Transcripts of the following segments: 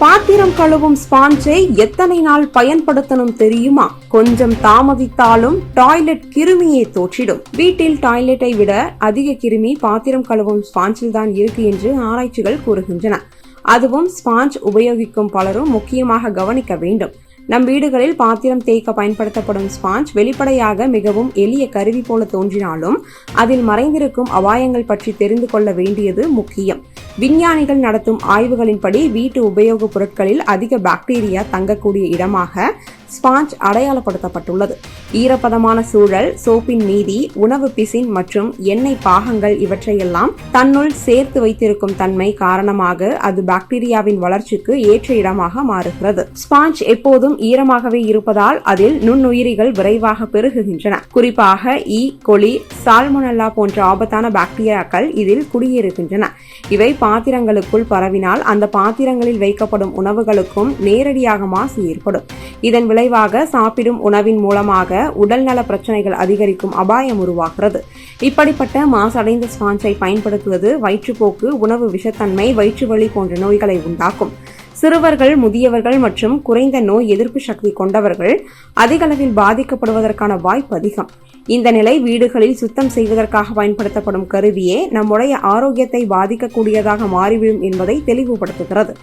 பாத்திரம் கழுவும் ஸ்பாஞ்சை எத்தனை நாள் பயன்படுத்தணும் தெரியுமா? கொஞ்சம் தாமதித்தாலும் டாய்லெட் கிருமியை தோற்றிடும். வீட்டில் டாய்லெட்டை விட அதிக கிருமி பாத்திரம் கழுவும் ஸ்பாஞ்சில் தான் இருக்கு என்று ஆராய்ச்சிகள் கூறுகின்றன. அதுவும் ஸ்பாஞ்ச் உபயோகிக்கும் பலரும் முக்கியமாக கவனிக்க வேண்டும். நம் வீடுகளில் பாத்திரம் தேய்க்க பயன்படுத்தப்படும் ஸ்பாஞ்ச் வெளிப்படையாக மிகவும் எளிய கருவி போல தோன்றினாலும் அதில் மறைந்திருக்கும் அபாயங்கள் பற்றி தெரிந்து கொள்ள வேண்டியது முக்கியம். விஞ்ஞானிகள் நடத்தும் ஆய்வுகளின்படி வீட்டு உபயோகப் பொருட்களில் அதிக பாக்டீரியா தங்கக்கூடிய இடமாக ஸ்பாஞ்ச் அடையாளப்படுத்தப்பட்டுள்ளது. ஈரப்பதமான சூழல் சோப்பின் மீதி உணவு பிசின் மற்றும் எண்ணெய் பாகங்கள் இவற்றையெல்லாம் தன்னுள் சேர்த்து வைத்திருக்கும் தன்மை காரணமாக அது பாக்டீரியாவின் வளர்ச்சிக்கு ஏற்ற இடமாக மாறுகிறது. ஸ்பாஞ்ச் எப்போதும் ஈரமாகவே இருப்பதால் அதில் நுண்ணுயிரிகள் விரைவாக பெருகுகின்றன. குறிப்பாக ஈ கொலி சால்மொனல்லா போன்ற ஆபத்தான பாக்டீரியாக்கள் இதில் குடியேறுகின்றன. இவை பாத்திரங்களுக்குள் பரவினால் அந்த பாத்திரங்களில் வைக்கப்படும் உணவுகளுக்கும் நேரடியாக மாசு ஏற்படும். இதன் விளைவாக சாப்பிடும் உணவின் மூலமாக உடல்நல பிரச்சனைகள் அதிகரிக்கும் அபாயம் உருவாகிறது. இப்படிப்பட்ட மாசடைந்த ஸ்பாஞ்சை பயன்படுத்துவது வயிற்றுப்போக்கு உணவு விஷத்தன்மை வயிற்றுவலி போன்ற நோய்களை உண்டாக்கும். சிறுவர்கள் முதியவர்கள் மற்றும் குறைந்த நோய் எதிர்ப்பு சக்தி கொண்டவர்கள் அதிக அளவில் பாதிக்கப்படுவதற்கான வாய்ப்பு அதிகம். இந்த நிலை வீடுகளில் சுத்தம் செய்வதற்காக பயன்படுத்தப்படும் கருவியே நம்முடைய ஆரோக்கியத்தை பாதிக்கக்கூடியதாக மாறிவிடும் என்பதை தெளிவுபடுத்துகிறது.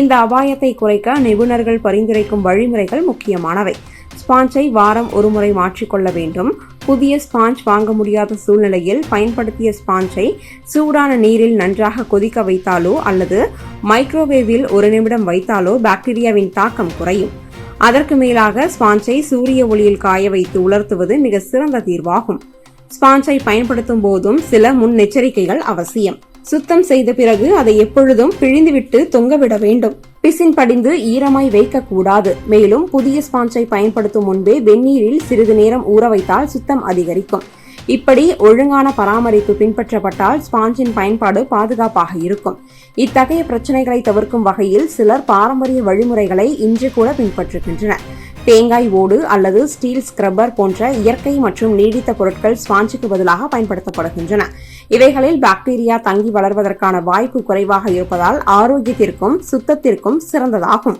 இந்த அபாயத்தை குறைக்க நிபுணர்கள் பரிந்துரைக்கும் வழிமுறைகள் முக்கியமானவை. ஸ்பாஞ்சை வாரம் ஒருமுறை மாற்றிக்கொள்ள வேண்டும். புதிய ஸ்பாஞ்ச் வாங்க முடியாத சூழ்நிலையில் பயன்படுத்திய ஸ்பாஞ்சை சூடான நீரில் நன்றாக கொதிக்க வைத்தாலோ அல்லது மைக்ரோவேவில் ஒரு நிமிடம் வைத்தாலோ பாக்டீரியாவின் தாக்கம் குறையும். அதற்கு மேலாக ஸ்பாஞ்சை சூரிய ஒளியில் காய வைத்து உலர்த்துவது மிக சிறந்த தீர்வாகும். ஸ்பாஞ்சை பயன்படுத்தும் போதும் சில முன்னெச்சரிக்கைகள் அவசியம். சுத்தம் செய்த பிறகு அதை எப்பொழுதும் பிழிந்துவிட்டு தொங்கவிட வேண்டும். பிசின் படிந்து ஈரமாய் வைக்கக்கூடாது. மேலும் புதிய ஸ்பாஞ்சை பயன்படுத்தும் முன்பே வெந்நீரில் சிறிது நேரம் ஊற வைத்தால் சுத்தம் அதிகரிக்கும். இப்படி ஒழுங்கான பராமரிப்பு பின்பற்றப்பட்டால் ஸ்பாஞ்சின் பயன்பாடு பாதுகாப்பாக இருக்கும். இத்தகைய பிரச்சனைகளை தவிர்க்கும் வகையில் சிலர் பாரம்பரிய வழிமுறைகளை இன்று கூட பின்பற்றுகின்றனர். தேங்காய் ஓடு அல்லது ஸ்டீல் ஸ்க்ரப்பர் போன்ற இயற்கை மற்றும் நீடித்த பொருட்கள் ஸ்பாஞ்சுக்கு பதிலாக பயன்படுத்தப்படுகின்றன. இவைகளில் பாக்டீரியா தங்கி வளர்வதற்கான வாய்ப்பு குறைவாக இருப்பதால் ஆரோக்கியத்திற்கும் சுத்தத்திற்கும் சிறந்ததாகும்.